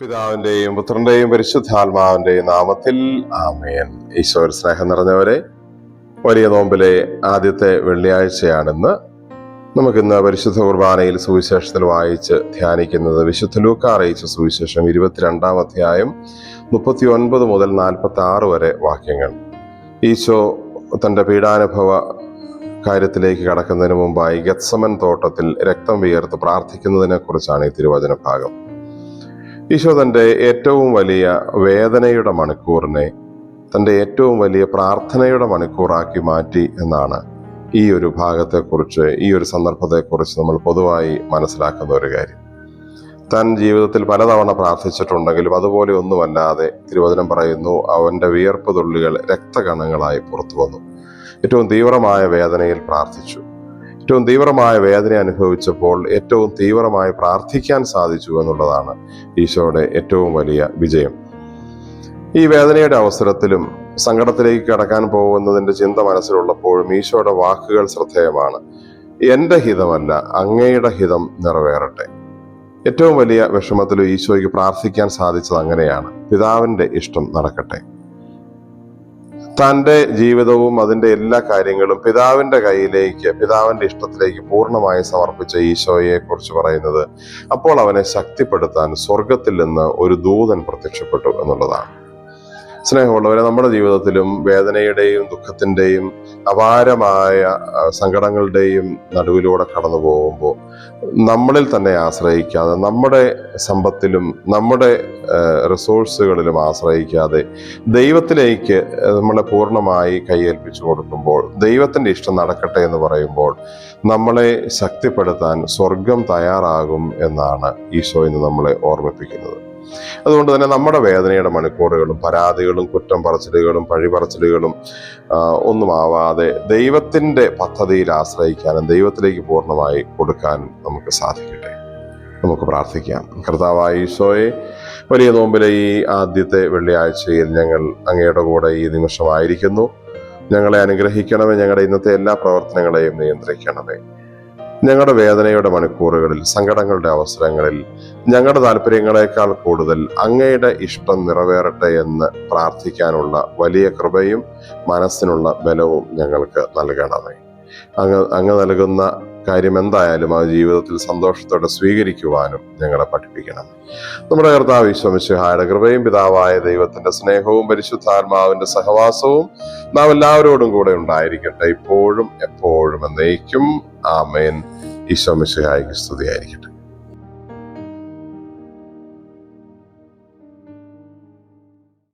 പിതാവിന്റെയും പുത്രന്റെയും പരിശുദ്ധാത്മാവിന്റെയും നാമത്തിൽ ആമേൻ. ഈശോർ സ്നേഹം നിറഞ്ഞവരെ വലിയ നോമ്പിലെ ആദ്യത്തെ വെള്ളിയാഴ്ചയാണെന്ന്. നമുക്കിന്ന് പരിശുദ്ധ കുർബാനയിൽ സുവിശേഷത്തിൽ വായിച്ച് ധ്യാനിക്കുന്നത് വിശുദ്ധ ലൂക്ക അറിയിച്ച സുവിശേഷം ഇരുപത്തിരണ്ടാം അധ്യായം മുപ്പത്തി ഒൻപത് മുതൽ നാൽപ്പത്തി ആറ് വരെ വാക്യങ്ങൾ. ഈശോ തന്റെ പീഡാനുഭവ കാര്യത്തിലേക്ക് കടക്കുന്നതിന് മുമ്പായി ഗത്സമൻ തോട്ടത്തിൽ രക്തം വിയർത്ത് പ്രാർത്ഥിക്കുന്നതിനെ കുറിച്ചാണ് ഈ തിരുവചന ഭാഗം ഈശോ തന്റെ ഏറ്റവും വലിയ വേദനയുടെ മണിക്കൂറിനെ തന്റെ ഏറ്റവും വലിയ പ്രാർത്ഥനയുടെ മണിക്കൂറാക്കി മാറ്റി എന്നാണ് ഈ ഒരു ഭാഗത്തെക്കുറിച്ച് ഈ ഒരു സന്ദർഭത്തെക്കുറിച്ച് നമ്മൾ പൊതുവായി മനസ്സിലാക്കുന്ന ഒരു കാര്യം. താൻ ജീവിതത്തിൽ പലതവണ പ്രാർത്ഥിച്ചിട്ടുണ്ടെങ്കിലും അതുപോലെ ഒന്നുമല്ലാതെ തിരുവചനം പറയുന്നു അവന്റെ വിയർപ്പ് തുള്ളികൾ രക്തകണങ്ങളായി പുറത്തു വന്നു ഏറ്റവും തീവ്രമായ വേദനയിൽ പ്രാർത്ഥിച്ചു. ഏറ്റവും തീവ്രമായ വേദന അനുഭവിച്ചപ്പോൾ ഏറ്റവും തീവ്രമായി പ്രാർത്ഥിക്കാൻ സാധിച്ചു എന്നുള്ളതാണ് ഈശോയുടെ ഏറ്റവും വലിയ വിജയം. ഈ വേദനയുടെ അവസരത്തിലും സങ്കടത്തിലേക്ക് കടക്കാൻ പോകുന്നതിന്റെ ചിന്ത മനസ്സിലുള്ളപ്പോഴും ഈശോയുടെ വാക്കുകൾ ശ്രദ്ധേയമാണ്. എന്റെ ഹിതമല്ല അങ്ങയുടെ ഹിതം നിറവേറട്ടെ. ഏറ്റവും വലിയ വിഷമത്തിലും ഈശോയ്ക്ക് പ്രാർത്ഥിക്കാൻ സാധിച്ചത് അങ്ങനെയാണ്. പിതാവിന്റെ ഇഷ്ടം നടക്കട്ടെ. തന്റെ ജീവിതവും അതിന്റെ എല്ലാ കാര്യങ്ങളും പിതാവിന്റെ കയ്യിലേക്ക് പിതാവിന്റെ ഇഷ്ടത്തിലേക്ക് പൂർണമായി സമർപ്പിച്ച ഈശോയെ കുറിച്ച് പറയുന്നത് അപ്പോൾ അവനെ ശക്തിപ്പെടുത്താൻ സ്വർഗത്തിൽ നിന്ന് ഒരു ദൂതൻ പ്രത്യക്ഷപ്പെട്ടു എന്നുള്ളതാണ്. സ്നേഹമുള്ളവരെ നമ്മുടെ ജീവിതത്തിലും വേദനയുടെയും ദുഃഖത്തിന്റെയും അപാരമായ സങ്കടങ്ങളുടെയും നടുവിലൂടെ കടന്നു പോകുമ്പോൾ നമ്മളിൽ തന്നെ ആശ്രയിക്കാതെ നമ്മുടെ സമ്പത്തിലും നമ്മുടെ റിസോഴ്സുകളിലും ആശ്രയിക്കാതെ ദൈവത്തിലേക്ക് നമ്മളെ പൂർണമായി കൈയേൽപ്പിച്ചു കൊടുക്കുമ്പോൾ ദൈവത്തിന്റെ ഇഷ്ടം നടക്കട്ടെ എന്ന് പറയുമ്പോൾ നമ്മളെ ശക്തിപ്പെടുത്താൻ സ്വർഗം തയ്യാറാകും എന്നാണ് ഈശോ ഇന്ന് നമ്മളെ ഓർമ്മിപ്പിക്കുന്നത്. അതുകൊണ്ട് തന്നെ നമ്മുടെ വേദനയുടെ മണിക്കൂറുകളും പരാതികളും കുറ്റം പറച്ചിലുകളും പഴിപറച്ചിലുകളും ഒന്നും ആവാതെ ദൈവത്തിന്റെ പദ്ധതിയിൽ ആശ്രയിക്കാനും ദൈവത്തിലേക്ക് പൂർണമായി കൊടുക്കാനും നമുക്ക് സാധിക്കട്ടെ. നമുക്ക് പ്രാർത്ഥിക്കാം. കർത്താവായ ഈശോയെ വലിയ നോമ്പിലെ ഈ ആദ്യത്തെ വെള്ളിയാഴ്ചയിൽ ഞങ്ങൾ അങ്ങയുടെ കൂടെ ഈ നിമിഷമായിരിക്കുന്നു. ഞങ്ങളെ അനുഗ്രഹിക്കണമേ. ഞങ്ങളുടെ ഇന്നത്തെ എല്ലാ പ്രവർത്തനങ്ങളെയും നിയന്ത്രിക്കണമേ. ഞങ്ങളുടെ വേദനയുടെ മണിക്കൂറുകളിൽ സങ്കടങ്ങളുടെ അവസരങ്ങളിൽ ഞങ്ങളുടെ താല്പര്യങ്ങളെക്കാൾ കൂടുതൽ അങ്ങയുടെ ഇഷ്ടം നിറവേറട്ടെ എന്ന് പ്രാർത്ഥിക്കാനുള്ള വലിയ കൃപയും മനസ്സിനുള്ള ബലവും ഞങ്ങൾക്ക് നൽകണമേ. അങ്ങ് അങ്ങ് നൽകുന്ന കാര്യം എന്തായാലും ആ ജീവിതത്തിൽ സന്തോഷത്തോടെ സ്വീകരിക്കുവാനും ഞങ്ങളെ പഠിപ്പിക്കണം. നമ്മുടെ കർത്താവ് വിശ്വമിശുഹായുടെ കൃപയും പിതാവായ ദൈവത്തിന്റെ സ്നേഹവും പരിശുദ്ധാത്മാവിന്റെ സഹവാസവും നാം എല്ലാവരോടും കൂടെ ഉണ്ടായിരിക്കട്ടെ. ഇപ്പോഴും എപ്പോഴും എന്നേക്കും. ആമേൻ. ഈശോമിശുഹായിക്ക് സ്തുതിയായിരിക്കട്ടെ.